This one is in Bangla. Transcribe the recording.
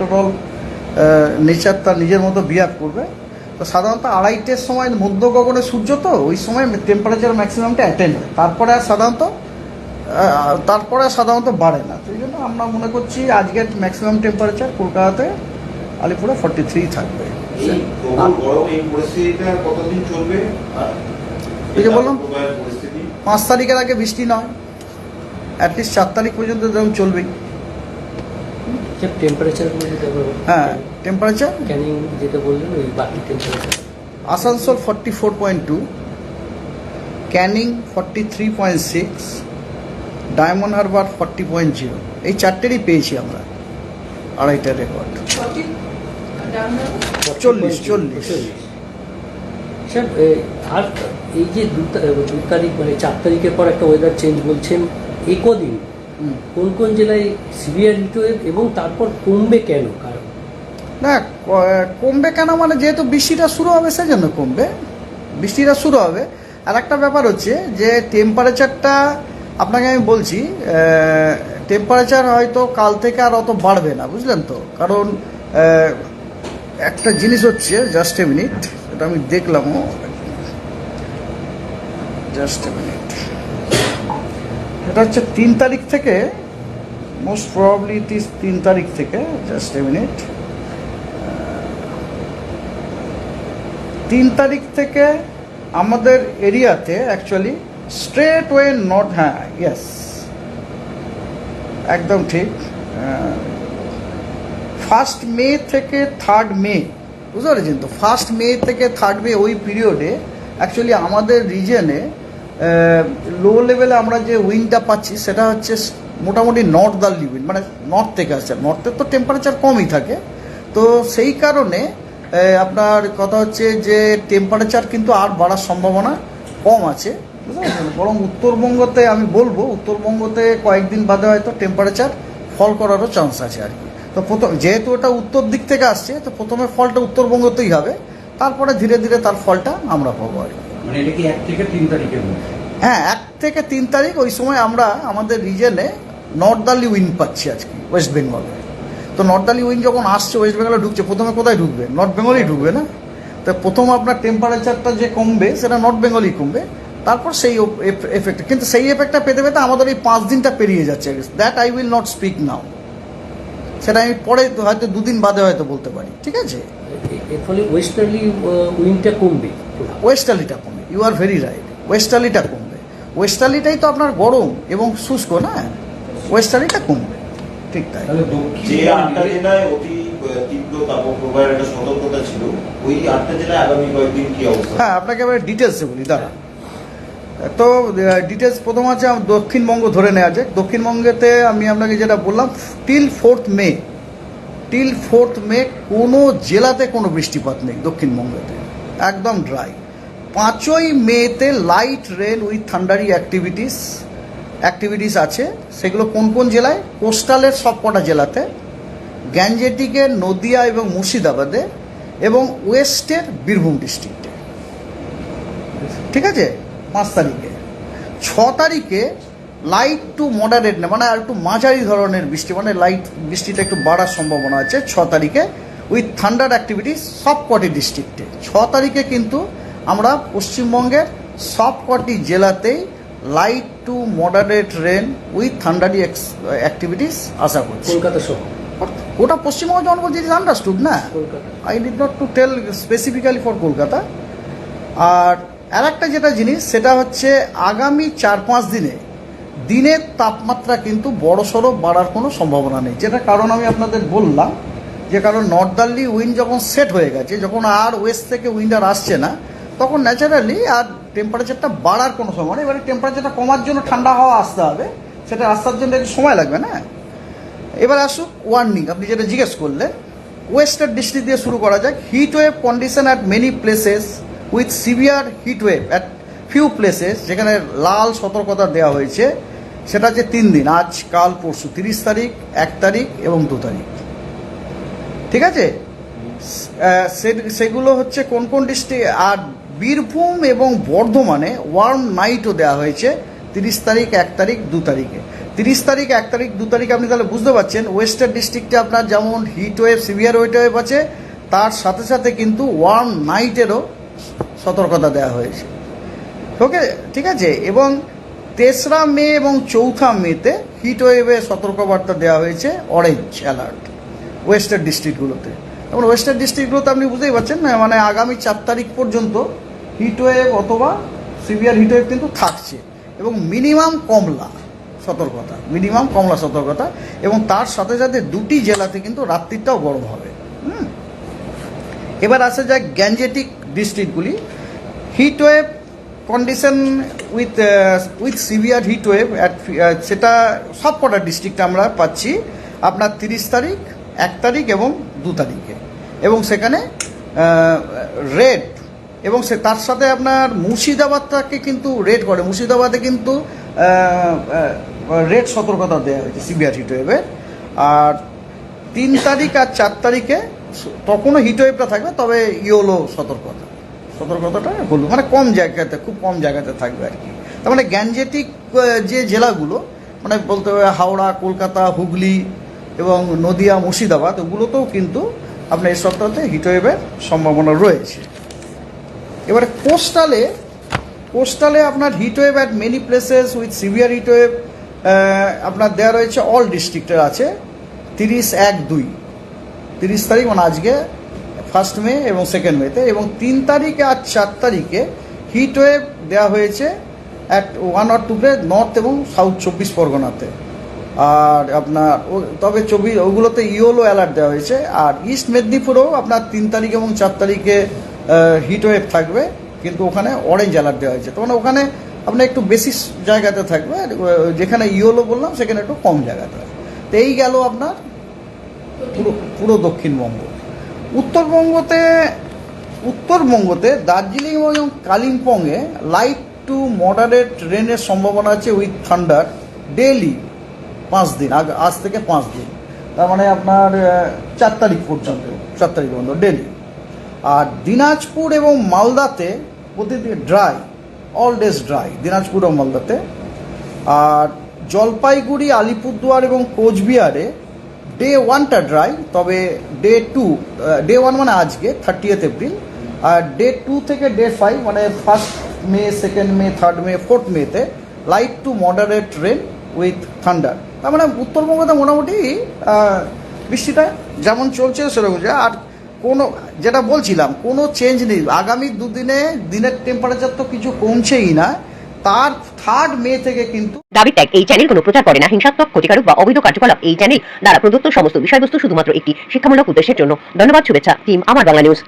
টোটাল নেচার তার নিজের মতো বিয়ার করবে। তো সাধারণত আড়াইটের সময় মধ্য গগনে সূর্য তো ওই সময় টেম্পারেচার ম্যাক্সিমামটা অ্যাটেন্ড হয়। তারপরে আর সাধারণত তারপরে আর সাধারণত বাড়ে না। তো এই জন্য আমরা মনে করছি আজকের ম্যাক্সিমাম টেম্পারেচার কলকাতাতে আলিপুরে ফর্টি থ্রি থাকবে। এই যে বললাম। পাঁচ তারিখের আগে বৃষ্টি নয় অ্যাটলিস্ট চার তারিখ পর্যন্ত যেমন চলবেই স্যার টেম্পারেচারগুলো যেটা বলবেন হ্যাঁ টেম্পারেচার ক্যানিং যেটা বললেন ওই বাকি temperature Asansol forty four point two Canning forty three point six Diamond Harbour forty point zero এই চারটেরই পেয়েছি আমরা আড়াইটা রেকর্ড চল্লিশ, চল্লিশ। স্যার আর এই যে দু তারিখ মানে চার তারিখের পর একটা ওয়েদার চেঞ্জ বলছেন একদিন কোন কোন জেলায় সিভিয়ার হিটওয়েভ এবং তারপর কমবে কেন? কারণ না কমবে কেন মানে যেহেতু বৃষ্টিটা শুরু হবে, সেজন্য কমবে। বৃষ্টিটা শুরু হবে। আর একটা ব্যাপার হচ্ছে যে টেম্পারেচারটা আপনাকে আমি বলছি টেম্পারেচার হয়তো কাল থেকে আর অত বাড়বে না, বুঝলেন তো? কারণ একটা জিনিস হচ্ছে জাস্ট এ মিনিট এটা আমি দেখলামও। জাস্ট এ মিনিট এটা হচ্ছে তিন তারিখ থেকে মোস্ট প্রবাবলি তিন তারিখ থেকে জাস্ট এ মিনিট তিন তারিখ থেকে আমাদের এরিয়াতে অ্যাকচুয়ালি স্ট্রেট ওয়ে নর্থ হ্যাঁ ইয়েস একদম ঠিক ফার্স্ট মে থেকে থার্ড মে বুঝতে পেরেছেন তো? ফার্স্ট মে থেকে থার্ড মে ওই পিরিয়ডে অ্যাকচুয়ালি আমাদের রিজনে লো লেভেলে আমরা যে উইন্ডটা পাচ্ছি, সেটা হচ্ছে মোটামুটি নর্থ দার্লি উইন্ড মানে নর্থ থেকে আসছে। নর্থের তো টেম্পারেচার কমই থাকে। তো সেই কারণে আপনার কথা হচ্ছে যে টেম্পারেচার কিন্তু আর বাড়ার সম্ভাবনা কম আছে। বরং উত্তরবঙ্গতে আমি বলব, উত্তরবঙ্গতে কয়েকদিন বাদে হয়তো টেম্পারেচার ফল করারও চান্স আছে আর কি। তো প্রথম, যেহেতু ওটা উত্তর দিক থেকে আসছে, তো প্রথমে ফলটা উত্তরবঙ্গতেই হবে। তারপরে ধীরে ধীরে তার ফলটা আমরা পাবো আর কি। মানে এটা কি এক থেকে তিন তারিখের মধ্যে? হ্যাঁ এক থেকে তিন তারিখ ওই সময় আমরা আমাদের রিজনে নর্দার্লি উইন্ড পাচ্ছি আজকে ওয়েস্ট বেঙ্গলে তো নর্দার্লি উইন্ড যখন আসছে ওয়েস্ট বেঙ্গলে ঢুকছে প্রথমে কোথায় ঢুকবে? নর্থ বেঙ্গলেই ঢুকবে না? তো প্রথম আপনার টেম্পারেচারটা যে কমবে সেটা নর্থ বেঙ্গলই কমবে। তারপর সেই এফেক্ট কিন্তু সেই এফেক্টটা পেতে পেতে আমাদের এই পাঁচ দিনটা পেরিয়ে যাচ্ছে। That I will not speak now সেটা আমি পরে হয়তো দুদিন বাদে হয়তো বলতে পারি ঠিক আছে? এর ফলে ওয়েস্টার্লি উইন্ডটা কমবে। ওয়েস্টার্লিটা কমবে। ইউ আর ভেরি রাইট ওয়েস্টার্লিটা কমবে। ওয়েস্টার্লিটাই তো আপনার গরম এবং শুষ্ক না? ওয়েস্টার্লিটা কমবে। ঠিক তাই। যে আটটা জেলায় অতি তীব্র তাপপ্রবাহের একটা সতর্কতা ছিল ওই আটটা জেলায় আগামী কয়েকদিন কি অবস্থা? হ্যাঁ আপনাকে এবার ডিটেলসে বলি দাঁড়া তো ডিটেলস প্রথম আছে দক্ষিণবঙ্গ ধরে নেওয়া যাক। দক্ষিণবঙ্গেতে আমি আপনাকে যেটা বললাম till fourth May till fourth May কোনো জেলাতে কোনো বৃষ্টিপাত নেই দক্ষিণবঙ্গেতে। একদম ড্রাই পাঁচই মেতে light rain with thundery activities activities আছে। সেগুলো কোন কোন জেলায়? কোস্টালের সব কটা জেলাতে গ্যাঞ্জেটিকে নদিয়া এবং মুর্শিদাবাদে, এবং ওয়েস্টের বীরভূম ডিস্ট্রিক্টে। ঠিক আছে? পাঁচ তারিখে। ছ তারিখে লাইট টু মডারেট না মানে আর একটু মাঝারি ধরনের বৃষ্টি মানে লাইট বৃষ্টিটা একটু বাড়ার সম্ভাবনা আছে। ছ তারিখে উইথ থান্ডার অ্যাক্টিভিটি সব কটি ডিস্ট্রিক্টে। ছ তারিখে কিন্তু আমরা পশ্চিমবঙ্গের সব কটি জেলাতেই light to moderate rain with thundery activities আশা করছি। কলকাতা সহ। ওটা পশ্চিমবঙ্গ যখন বলছি আন্ডারস্টুড না? Kolkata. I did not to tell specifically for Kolkata. আর আর একটা যেটা জিনিস সেটা হচ্ছে আগামী চার পাঁচ দিনে দিনের তাপমাত্রা কিন্তু বড় সড়ো বাড়ার কোনো সম্ভাবনা নেই। যেটা কারণ আমি আপনাদের বললাম যে কারণ নর্দার্লি উইন্ড যখন সেট হয়ে গেছে যখন আর ওয়েস্ট থেকে উইন্ড আর আসছে না তখন ন্যাচারালি আর টেম্পারেচারটা বাড়ার কোনো সময় নেই। এবারে টেম্পারেচারটা কমার জন্য ঠান্ডা হাওয়া আসতে হবে। সেটা আসার জন্য একটু সময় লাগবে, না? এবার আসুক ওয়ার্নিং আপনি যেটা জিজ্ঞেস করলেন ওয়েস্টার্ন ডিস্ট্রিক্ট দিয়ে শুরু করা যাক। Heat wave condition at many places with severe heat wave at few places যেখানে লাল সতর্কতা দেওয়া হয়েছে। সেটা হচ্ছে তিন দিন, আজ, কাল, পরশু, তিরিশ তারিখ, এক তারিখ এবং দু তারিখ। ঠিক আছে? সেগুলো হচ্ছে কোন কোন ডিস্ট্রিক্ট আর বীরভূম এবং বর্ধমানে ওয়ার্ম নাইটও দেওয়া হয়েছে। তিরিশ তারিখ, এক তারিখ, দু তারিখে। তিরিশ তারিখ, এক তারিখ, দু তারিখ আপনি তাহলে বুঝতে পারছেন, ওয়েস্টার্ন ডিস্ট্রিক্টে আপনার যেমন heat wave, severe heat wave আছে, তার সাথে সাথে কিন্তু ওয়ার্ম নাইটেরও সতর্কতা দেওয়া হয়েছে। ওকে, ঠিক আছে? এবং তেসরা মে এবং চৌঠা মেতে হিট ওয়েভের সতর্কবার্তা দেওয়া হয়েছে অরেঞ্জ অ্যালার্ট ওয়েস্টার্ন ডিস্ট্রিক্টগুলোতে। এবং ওয়েস্টার্ন ডিস্ট্রিক্টগুলোতে আপনি বুঝতেই পারছেন না মানে আগামী চার তারিখ পর্যন্ত হিট ওয়েভ অথবা সিভিয়ার হিটওয়েভ কিন্তু থাকছে। এবং মিনিমাম কমলা সতর্কতা মিনিমাম কমলা সতর্কতা এবং তার সাথে সাথে দুটি জেলাতে কিন্তু রাত্রিটাও গরম হবে। এবার আসা যাক Gangetic ডিস্ট্রিক্টগুলি। Heatwave condition with with severe heat wave সেটা সব কটা ডিস্ট্রিক্টে আমরা পাচ্ছি আপনার তিরিশ তারিখ, এক তারিখ এবং দু তারিখে। এবং সেখানে রেড এবং সে তার সাথে আপনার মুর্শিদাবাদটাকে কিন্তু রেড করে। মুর্শিদাবাদে কিন্তু রেড সতর্কতা দেওয়া হয়েছে সিভিয়ার হিট ওয়েভের আর তিন তারিখ আর চার তারিখে তখনও হিট ওয়েভটা থাকবে, তবে ইয়োলো সতর্কতা। সতর্কতাটা হলুদ মানে কম জায়গাতে, খুব কম জায়গাতে থাকবে আর কি। তার মানে গ্যাঞ্জেটিক যে জেলাগুলো মানে বলতে হবে হাওড়া, কলকাতা, হুগলি এবং নদিয়া, মুর্শিদাবাদ, ওগুলোতেও কিন্তু আপনার এই সপ্তাহতে হিটওয়েভের সম্ভাবনা রয়েছে। এবারে কোস্টালে কোস্টালে আপনার heatwave at many places with severe heatwave আপনার দেওয়া রয়েছে অল ডিস্ট্রিক্টের আছে, তিরিশ এক দুই। তিরিশ তারিখ মানে আজকে ফার্স্ট মে এবং সেকেন্ড মেতে এবং তিন তারিখে আর চার তারিখে হিট ওয়েভ দেওয়া হয়েছে at one or two place north এবং সাউথ চব্বিশ পরগনাতে। আর আপনার তবে চব্বিশ, ওগুলোতে ইওলো অ্যালার্ট দেওয়া হয়েছে। আর ইস্ট মেদিনীপুরেও আপনার তিন তারিখ এবং চার তারিখে হিট ওয়েভ থাকবে, কিন্তু ওখানে অরেঞ্জ অ্যালার্ট দেওয়া হয়েছে। তো মানে ওখানে আপনার একটু বেশি জায়গাতে থাকবে যেখানে ইওলো বললাম, সেখানে একটু কম জায়গাতে তো এই গেল আপনার পুরো পুরো দক্ষিণবঙ্গ। উত্তরবঙ্গতে উত্তরবঙ্গতে দার্জিলিং এবং কালিম্পংয়ে লাইট টু মডারেট রেনের সম্ভাবনা আছে উইথ থান্ডার ডেলি পাঁচ দিন, আগ, আজ থেকে পাঁচ দিন। তার মানে আপনার চার তারিখ পর্যন্ত, চার তারিখ পর্যন্ত ডেলি আর দিনাজপুর এবং মালদাতে প্রতিদিন dry all days dry Dinajpur ও মালদাতে। আর জলপাইগুড়ি, আলিপুরদুয়ার এবং কোচবিহারে ডে ওয়ানটা ড্রাই তবে ডে টু ডে ওয়ান মানে আজকে থার্টিয়েথ এপ্রিল আর ডে টু থেকে ডে ফাইভ মানে first May second May third May fourth মেতে light to moderate rain with thunder তার মানে উত্তরবঙ্গতে মোটামুটি বৃষ্টিটা যেমন চলছে সেরকম আর কোনো, যেটা বলছিলাম, কোনো চেঞ্জ নেই। আগামী দুদিনে দিনের টেম্পারেচার তো কিছু কমছেই না। তার থার্ড মে থেকে কিন্তু দাবি ত্যাগ। এই চ্যানেল কোনো প্রচার করে না। হিংসাত্মক, ক্ষতিকারক বা অবৈধ কার্যকলাপ। এই চ্যানেল দ্বারা প্রদত্ত সমস্ত বিষয়বস্তু শুধুমাত্র একটি শিক্ষামূলক উদ্দেশ্যের জন্য। ধন্যবাদ, শুভেচ্ছা টিম আমার বাংলা নিউজ